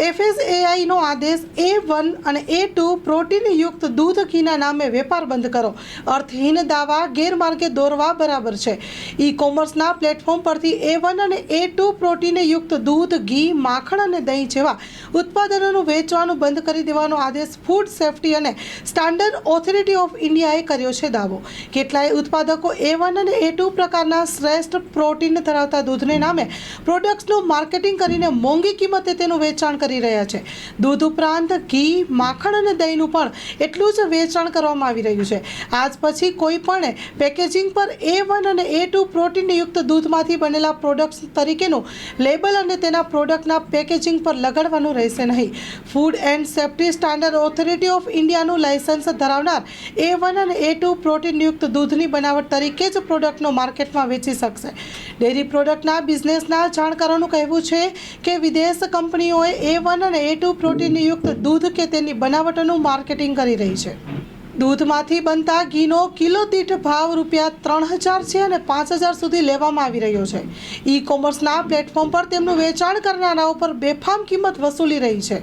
એફએસએઆઈનો આદેશ એ વન અને એ ટુ પ્રોટીનયુક્ત દૂધ ઘીના નામે વેપાર બંધ કરો. અર્થહીન દાવા ગેરમાર્ગે દોરવા બરાબર છે. ઈ કોમર્સના પ્લેટફોર્મ પરથી એ વન અને એ ટુ પ્રોટીનયુક્ત દૂધ, ઘી, માખણ અને દહીં જેવા ઉત્પાદનોનું વેચવાનું બંધ કરી દેવાનો આદેશ ફૂડ સેફ્ટી અને સ્ટાન્ડર્ડ ઓથોરિટી ઓફ ઇન્ડિયાએ કર્યો છે દાવો. કેટલાય ઉત્પાદકો એ વન અને એ ટુ પ્રકારના શ્રેષ્ઠ પ્રોટીન ધરાવતા દૂધને નામે પ્રોડક્ટ્સનું માર્કેટિંગ કરીને મોંઘી કિંમતે તેનું વેચાણ કરી રહ્યા છે. દૂધ ઉપરાંત ઘી, માખણ અને દહીંનું પણ એટલું જ વેચાણ કરવામાં આવી રહ્યું છે. આજ પછી કોઈ પણ પેકેજિંગ પર એ વન અને એ ટુ પ્રોટીનયુક્ત દૂધમાંથી બનેલા પ્રોડક્ટ્સ તરીકેનું લેબલ અને તેના પ્રોડક્ટના પેકેજિંગ પર લગાડવાનું રહેશે નહીં. Food and safety standard authority of ઇન્ડિયાનું licence ધરાવનાર એ વન અને એ ટુ પ્રોટીનયુક્ત દૂધની બનાવટ તરીકે જ પ્રોડક્ટનો માર્કેટમાં વેચી શકશે. ડેરી પ્રોડક્ટના બિઝનેસના જાણકારોનું કહેવું છે કે વિદેશ કંપનીઓએ એ વન અને એ ટુ પ્રોટીનયુક્ત દૂધ કે તેની બનાવટોનું માર્કેટિંગ કરી રહી છે. દૂધમાંથી બનતા ઘીનો કિલો દીઠ ભાવ રૂપિયા ત્રણ હજાર છે અને પાંચ હજાર સુધી લેવામાં આવી રહ્યો છે. ઈ કોમર્સના પ્લેટફોર્મ પર તેમનું વેચાણ કરનારાઓ પર બેફામ કિંમત વસૂલી રહી છે.